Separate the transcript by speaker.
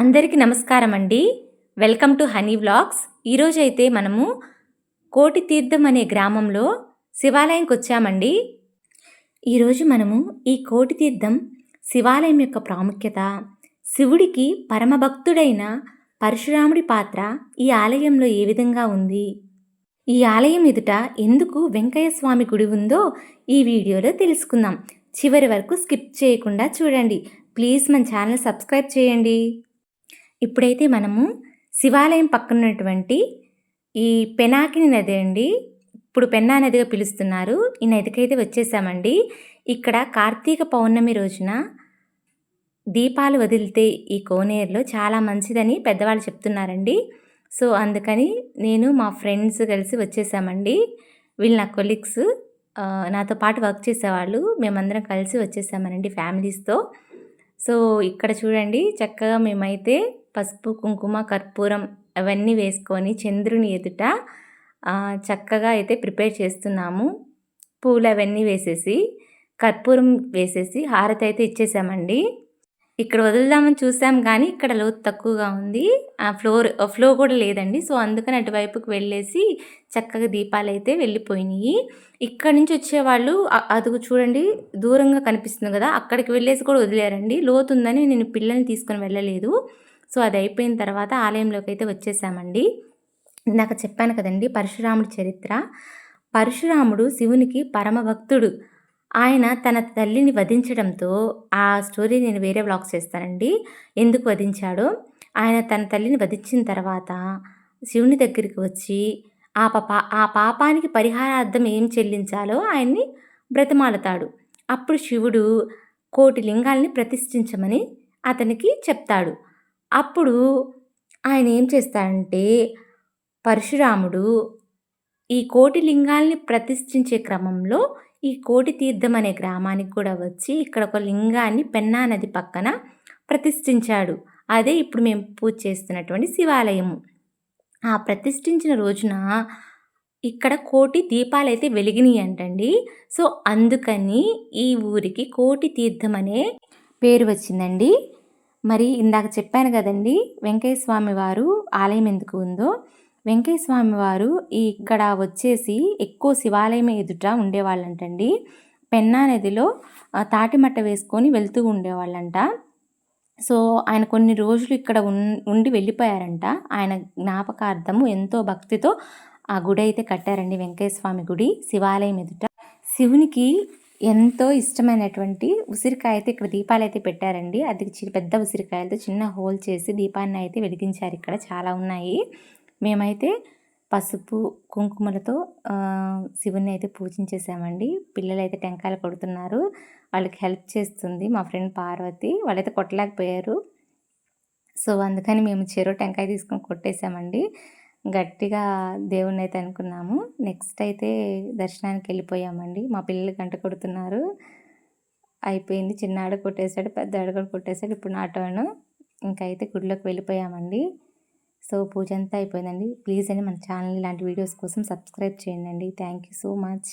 Speaker 1: అందరికీ నమస్కారం అండి వెల్కమ్ టు హనీ వ్లాగ్స్. ఈరోజు అయితే మనము కోటి తీర్థం అనే గ్రామంలో శివాలయంకి వచ్చామండి. ఈరోజు మనము ఈ కోటి తీర్థం శివాలయం యొక్క ప్రాముఖ్యత శివుడికి పరమభక్తుడైన పరశురాముడి పాత్ర ఈ ఆలయంలో ఏ విధంగా ఉంది? ఈ ఆలయం ఎదుట ఎందుకు వెంకయ్య స్వామి గుడి ఉందో ఈ వీడియోలో తెలుసుకుందాం. చివరి వరకు స్కిప్ చేయకుండా చూడండి. ప్లీజ్ మన ఛానల్ సబ్స్క్రైబ్ చేయండి. ఇప్పుడైతే మనము శివాలయం పక్కనున్నటువంటి ఈ పెనాకిని నది అండి. ఇప్పుడు పెన్నా నదిగా పిలుస్తున్నారు. ఈ నదికైతే వచ్చేసామండి. ఇక్కడ కార్తీక పౌర్ణమి రోజున దీపాలు వదిలితే ఈ కోనేరులో చాలా మంచిదని పెద్దవాళ్ళు చెప్తున్నారండి. సో అందుకని నేను మా ఫ్రెండ్స్ కలిసి వచ్చేసామండి. వీళ్ళు నా కొలీగ్స్ నాతో పాటు వర్క్ చేసేవాళ్ళు. మేమందరం కలిసి వచ్చేసామనండి ఫ్యామిలీస్తో. సో ఇక్కడ చూడండి చక్కగా మేమైతే పసుపు కుంకుమ కర్పూరం అవన్నీ వేసుకొని చంద్రుని ఎదుట చక్కగా అయితే ప్రిపేర్ చేస్తున్నాము. పూలు అవన్నీ వేసేసి కర్పూరం వేసేసి హారతి అయితే ఇచ్చేసామండి. ఇక్కడ వదులుదామని చూసాం కానీ ఇక్కడ లోతు తక్కువగా ఉంది. ఆ ఫ్లోర్ ఫ్లో కూడా లేదండి. సో అందుకని అటువైపుకి వెళ్ళేసి చక్కగా దీపాలు అయితే వెళ్ళిపోయినాయి. ఇక్కడ నుంచి వచ్చేవాళ్ళు అది చూడండి దూరంగా కనిపిస్తుంది కదా అక్కడికి వెళ్ళేసి కూడా వదిలేరండి. లోతు ఉందని నేను పిల్లల్ని తీసుకొని వెళ్ళలేదు. సో అది అయిపోయిన తర్వాత ఆలయంలోకి అయితే వచ్చేసామండి. ఇందాక చెప్పాను కదండి పరశురాముడి చరిత్ర. పరశురాముడు శివునికి పరమభక్తుడు. ఆయన తన తల్లిని వధించడంతో ఆ స్టోరీ నేను వేరే వ్లాగ్స్ చేస్తానండి. ఎందుకు వధించాడో? ఆయన తన తల్లిని వధించిన తర్వాత శివుని దగ్గరికి వచ్చి ఆ పాప ఆ పాపానికి పరిహారార్థం ఏం చెల్లించాలో ఆయన్ని బ్రతిమాలతాడు. అప్పుడు శివుడు కోటి లింగాల్ని ప్రతిష్ఠించమని అతనికి చెప్తాడు. అప్పుడు ఆయన ఏం చేస్తాడంటే పరశురాముడు ఈ కోటి లింగాల్ని ప్రతిష్ఠించే క్రమంలో ఈ కోటి తీర్థం అనే గ్రామానికి కూడా వచ్చి ఇక్కడ ఒక లింగాన్ని పెన్నా నది పక్కన ప్రతిష్ఠించాడు. అదే ఇప్పుడు మేము పూజ చేస్తున్నటువంటి శివాలయము. ఆ ప్రతిష్ఠించిన రోజున ఇక్కడ కోటి దీపాలు అయితే వెలిగినాయి అంటండి సో అందుకని ఈ ఊరికి కోటి తీర్థం అనే పేరు వచ్చిందండి. మరి ఇందాక చెప్పాను కదండి వెంకయ్య స్వామి వారు ఆలయం ఎందుకు ఉందో వెంకయ్య స్వామి వారు ఇక్కడ వచ్చేసి ఎక్కువ శివాలయం ఎదుట ఉండేవాళ్ళంటండి. పెన్నా నదిలో తాటిమట్ట వేసుకొని వెళ్తూ ఉండేవాళ్ళంట. సో ఆయన కొన్ని రోజులు ఇక్కడ ఉండి వెళ్ళిపోయారంట. ఆయన జ్ఞాపకార్థము ఎంతో భక్తితో ఆ గుడి అయితే కట్టారండి వెంకయ్య స్వామి గుడి శివాలయం ఎదుట. శివునికి ఎంతో ఇష్టమైనటువంటి ఉసిరికాయ అయితే ఇక్కడ దీపాలు అయితే పెట్టారండి. అది పెద్ద ఉసిరికాయలతో చిన్న హోల్ చేసి దీపాన్ని అయితే వెలిగించారు ఇక్కడ. చాలా ఉన్నాయి. మేమైతే పసుపు కుంకుమలతో శివుని అయితే పూజించేసామండి. పిల్లలు అయితే టెంకాయలు కొడుతున్నారు. వాళ్ళకి హెల్ప్ చేస్తుంది మా ఫ్రెండ్ పార్వతి. వాళ్ళైతే కొట్టలేకపోయారు. సో అందుకని మేము చెరువు టెంకాయ తీసుకొని కొట్టేసామండి. గట్టిగా దేవుణ్ణి అయితే అనుకున్నాము. నెక్స్ట్ అయితే దర్శనానికి వెళ్ళిపోయామండి. మా పిల్లలు గంట కొడుతున్నారు. అయిపోయింది. చిన్నాడు కొట్టేశాడు పెద్ద కూడా కొట్టేశాడు. ఇప్పుడు నాటోను. ఇంకా అయితే గుడిలోకి వెళ్ళిపోయామండి. సో పూజ అంతా అయిపోయిందండి. ప్లీజ్ అండి మన ఛానల్ ఇలాంటి వీడియోస్ కోసం సబ్స్క్రైబ్ చేయండి థ్యాంక్ యూ సో మచ్.